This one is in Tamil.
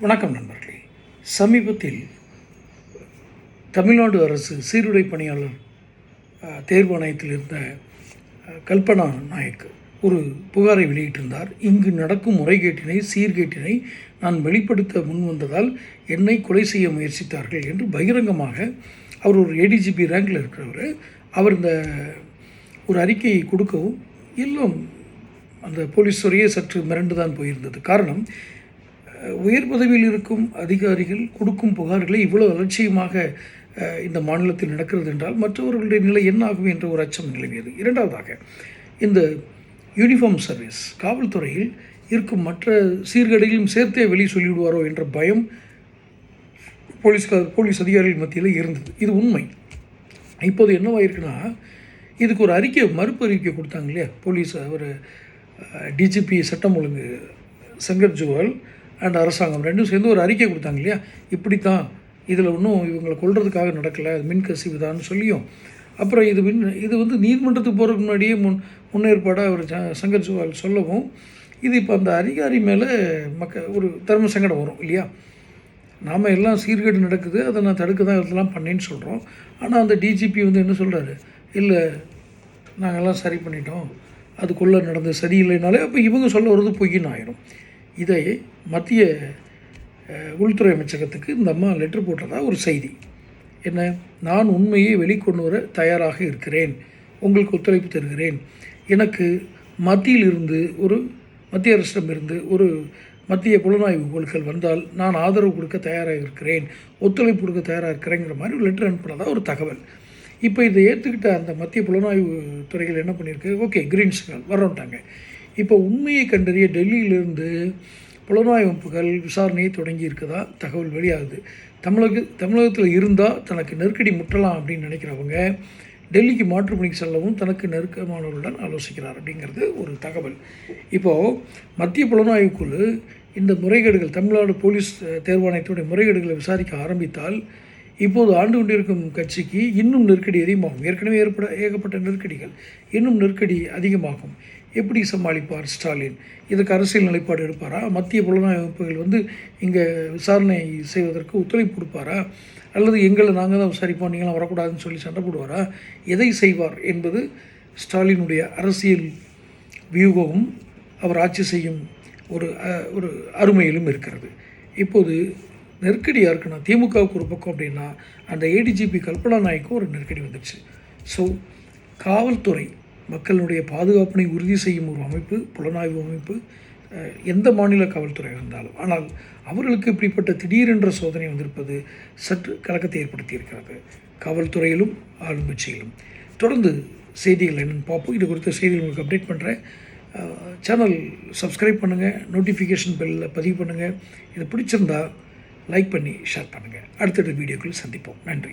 வணக்கம் நண்பர்களே. சமீபத்தில் தமிழ்நாடு அரசு சீருடை பணியாளர் தேர்வாணையத்தில் இருந்த கல்பனா நாயக் ஒரு புகாரை வெளியிட்டிருந்தார். இங்கு நடக்கும் முறைகேட்டினை சீர்கேட்டினை நான் வெளிப்படுத்த முன்வந்ததால் என்னை கொலை செய்ய முயற்சித்தார்கள் என்று பகிரங்கமாக அவர் ஒரு ஏடிஜிபி ரேங்கில் இருக்கிறவர். அவர் இந்த ஒரு அறிக்கையை கொடுக்கவும் எல்லாம் அந்த போலீஸ் துறையே சற்று மிரண்டு தான் போயிருந்தது. காரணம் உயர் பதவியில் இருக்கும் அதிகாரிகள் கொடுக்கும் புகார்களை இவ்வளவு அலட்சியமாக இந்த மாநிலத்தில் நடக்கிறது என்றால் மற்றவர்களுடைய நிலை என்ன ஆகும் என்ற ஒரு அச்சம் நிலவியது. இரண்டாவதாக இந்த யூனிஃபார்ம் சர்வீஸ் காவல்துறையில் இருக்கும் மற்ற சீர்கேடுகளையும் சேர்த்தே வெளியே சொல்லிவிடுவாரோ என்ற பயம் போலீஸ் போலீஸ் அதிகாரிகள் மத்தியில் இருந்தது. இது உண்மை. இப்போது என்னவாயிருக்குன்னா இதுக்கு ஒரு அறிக்கை மறுப்பு அறிக்கை கொடுத்தாங்க இல்லையா? போலீஸ் அவர் டிஜிபி சட்டம் ஒழுங்கு சங்கர் ஜுவல் அண்ட் அரசாங்கம் ரெண்டும் சேர்ந்து ஒரு அறிக்கை கொடுத்தாங்க இல்லையா? இப்படி தான் இதில் ஒன்றும் இவங்களை கொள்றதுக்காக நடக்கலை. அது மின்கசிவு தான் சொல்லியும். அப்புறம் இது மின் இது வந்து நீதிமன்றத்துக்கு போகிறதுக்கு முன்னாடியே முன் முன்னேற்பாடாக அவர் சங்கர் ஜுவால் சொல்லவும் இது இப்போ அந்த அதிகாரி மேலே மக்க ஒரு தர்ம சங்கடம் வரும் இல்லையா? நாம் எல்லாம் சீர்கேடு நடக்குது. அதை நான் தடுக்க தான் இதெல்லாம் பண்ணேன்னு சொல்கிறோம் ஆனால் அந்த டிஜிபி வந்து என்ன சொல்கிறாரு இல்லை நாங்கள்லாம் சரி பண்ணிட்டோம். அதுக்குள்ளே நடந்த சரியில்லைனாலே அப்போ இவங்க சொல்ல வர்றது பொய்யின்னு ஆயிரும். இதை மத்திய உள்துறை அமைச்சகத்துக்கு இந்த அம்மா லெட்டர் போட்டதா ஒரு செய்தி. என்ன? நான் உண்மையை வெளிக்கொண்டு வர தயாராக இருக்கிறேன். உங்களுக்கு ஒத்துழைப்பு தருகிறேன். எனக்கு மத்தியிலிருந்து ஒரு மத்திய அரசிடமிருந்து ஒரு மத்திய புலனாய்வு குழுக்கள் வந்தால் நான் ஆதரவு கொடுக்க தயாராக இருக்கிறேன். ஒத்துழைப்பு கொடுக்க தயாராக இருக்கிறேங்கிற மாதிரி ஒரு லெட்டர் அனுப்புனதா ஒரு தகவல். இப்போ இதை ஏற்றுக்கிட்ட அந்த மத்திய புலனாய்வு துறைகள் என்ன பண்ணியிருக்கு? ஓகே கிரீன் சிக்னல் வரோன்ட்டாங்க இப்போ உண்மையை கண்டறிய டெல்லியிலிருந்து புலனாய்வு அமைப்புகள் விசாரணையை தொடங்கி இருக்கதா தகவல் வெளியாகுது. தமிழக தமிழகத்தில் இருந்தால் தனக்கு நெருக்கடி முட்டலாம் அப்படின்னு நினைக்கிறவங்க டெல்லிக்கு மாற்றுப்பணிக்கு செல்லவும் தனக்கு நெருக்கமானவர்களுடன் ஆலோசிக்கிறார் அப்படிங்கிறது ஒரு தகவல். இப்போது மத்திய புலனாய்வு குழு இந்த முறைகேடுகள் தமிழ்நாடு போலீஸ் தேர்வாணையத்துடைய முறைகேடுகளை விசாரிக்க ஆரம்பித்தால் இப்போது ஆண்டு கொண்டிருக்கும் கட்சிக்கு இன்னும் நெருக்கடி அதிகமாகும். ஏற்கனவே ஏற்பட ஏகப்பட்ட நெருக்கடிகள் இன்னும் நெருக்கடி அதிகமாகும். எப்படி சமாளிப்பார் ஸ்டாலின்? இதுக்கு அரசியல் நிலைப்பாடு எடுப்பாரா? மத்திய புலனாய்வு அமைப்புகள் வந்து இங்கே விசாரணை செய்வதற்கு ஒத்துழைப்பு கொடுப்பாரா? அல்லது எங்களை நாங்கள் தான் விசாரிப்போம் நீங்களாம் வரக்கூடாதுன்னு சொல்லி சண்டை போடுவாரா? எதை செய்வார் என்பது ஸ்டாலினுடைய அரசியல் வியூகமும் அவர் ஆட்சி செய்யும் ஒரு ஒரு அருமையிலும் இருக்கிறது. இப்போது நெருக்கடியாக இருக்குன்னா திமுகவுக்கு ஒரு பக்கம் அப்படின்னா அந்த ஏடிஜிபி கல்பனா நாய்க்கும் ஒரு நெருக்கடி வந்துடுச்சு ஸோ காவல்துறை மக்களுடைய பாதுகாப்பினை உறுதி செய்யும் ஒரு அமைப்பு புலனாய்வு அமைப்பு எந்த மாநில காவல்துறை இருந்தாலும். ஆனால் அவர்களுக்கு இப்படிப்பட்ட திடீரென்ற சோதனை வந்திருப்பது சற்று கலக்கத்தை ஏற்படுத்தியிருக்கிறது. காவல்துறையிலும் ஆளுங்கட்சியிலும். தொடர்ந்து செய்திகள் என்னென்னு பார்ப்போம். இது குறித்த செய்திகள் உங்களுக்கு அப்டேட் பண்ணுறேன் சேனல் சப்ஸ்கிரைப் பண்ணுங்கள் நோட்டிஃபிகேஷன் பெல்லில் பதிவு பண்ணுங்கள் இது பிடிச்சிருந்தா லைக் பண்ணி ஷேர் பண்ணுங்கள் அடுத்தடுத்த வீடியோக்கள் சந்திப்போம். நன்றி.